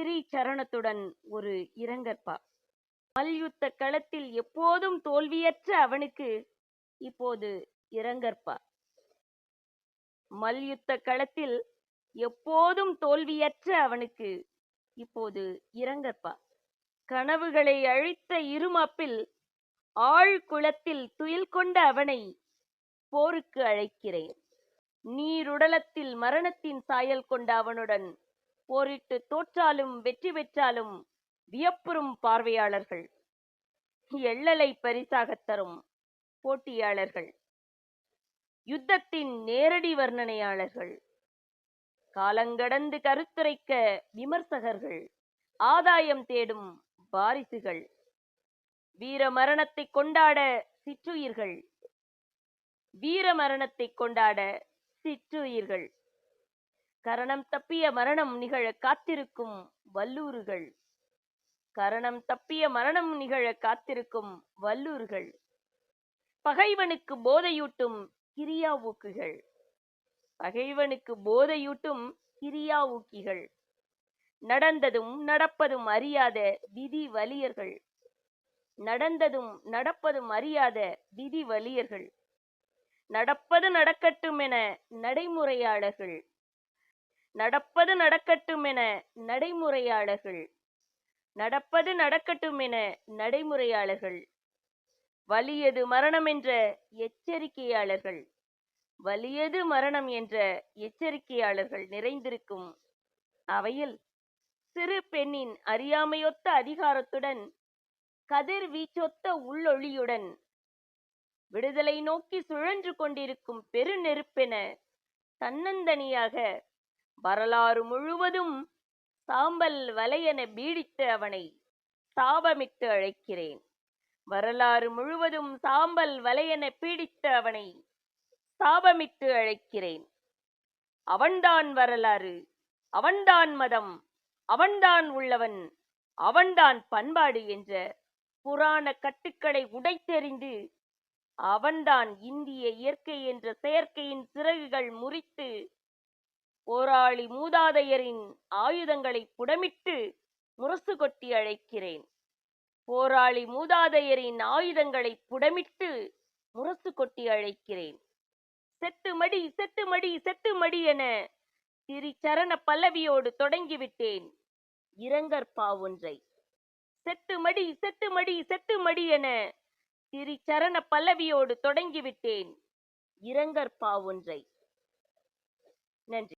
திரி சரணத்துடன் ஒரு இரங்கற்பா. மல்யுத்த களத்தில் எப்போதும் தோல்வியற்ற அவனுக்கு இப்போது இரங்கற்பா. மல்யுத்த களத்தில் எப்போதும் தோல்வியற்ற அவனுக்கு இப்போது இரங்கற்பா. கனவுகளை அழித்த இருமாப்பில் ஆழ்குளத்தில் துயில் கொண்ட அவனை போருக்கு அழைக்கிறேன். நீருடலத்தில் மரணத்தின் சாயல் கொண்ட அவனுடன் போரிட்டு தோற்றாலும் வெற்றி பெற்றாலும் வியப்புறும் பார்வையாளர்கள். எள்ளலை பரிசாகத் தரும் போட்டியாளர்கள். யுத்தத்தின் நேரடி வர்ணனையாளர்கள். காலங்கடந்து கருத்துரைக்க விமர்சகர்கள். ஆதாயம் தேடும் வாரிசுகள். வீர மரணத்தை கொண்டாட சிற்றுயிர்கள். வீர மரணத்தை கொண்டாட சிற்றுயிர்கள். கரணம் தப்பிய மரணம் நிகழ காத்திருக்கும் வல்லூறுகள். கரணம் தப்பிய மரணம் நிகழ காத்திருக்கும் வல்லூர்கள் பகைவனுக்கு போதையூட்டும் கிரியா ஊக்குகள். பகைவனுக்கு போதையூட்டும் கிரியா ஊக்கிகள். நடந்ததும் நடப்பதும் அறியாத விதி வலியர்கள். நடந்ததும் நடப்பதும் அறியாத விதி வலியர்கள். நடப்பது நடக்கட்டும் என நடைமுறையாளர்கள். நடப்பது நடக்கட்டும் என நடைமுறையாளர்கள். நடப்பது நடக்கட்டும் என நடைமுறையாளர்கள். வலியது மரணம் என்ற எச்சரிக்கையாளர்கள். வலியது மரணம் என்ற எச்சரிக்கையாளர்கள் நிறைந்திருக்கும் அவையில் சிறு பெண்ணின் அறியாமையொத்த அதிகாரத்துடன் கதிர் வீச்சொத்த உள்ளொளியுடன் விடுதலை நோக்கி சுழன்று கொண்டிருக்கும் பெருநெருப்பென தன்னந்தனியாக வரலாறு முழுவதும் சாம்பல் வலையென பீடித்து அவனை சாபமிட்டு அழைக்கிறேன். வரலாறு முழுவதும் சாம்பல் வலையென பீடித்து அவனை சாபமிட்டு அழைக்கிறேன். அவன்தான் வரலாறு அவன்தான் மதம் அவன்தான் உள்ளவன் அவன்தான் பண்பாடு என்ற புராண கட்டுக்களை உடைத்தெறிந்து அவன்தான் இந்திய இயற்கை என்ற செயற்கையின் சிறகுகள் முறித்து போராளி மூதாதையரின் ஆயுதங்களை புடமிட்டு முரசு கொட்டி அழைக்கிறேன். போராளி மூதாதையரின் ஆயுதங்களை புடமிட்டு முரசு கொட்டி அழைக்கிறேன். செத்து மடி செத்து மடி செத்து மடி என திரிச்சரண பல்லவியோடு தொடங்கிவிட்டேன். இரங்கற்பா ஒன்றை செத்து மடி செத்து மடி செத்து மடி என திரிச்சரண பல்லவியோடு தொடங்கிவிட்டேன். இரங்கற்பா ஒன்றை நன்றி.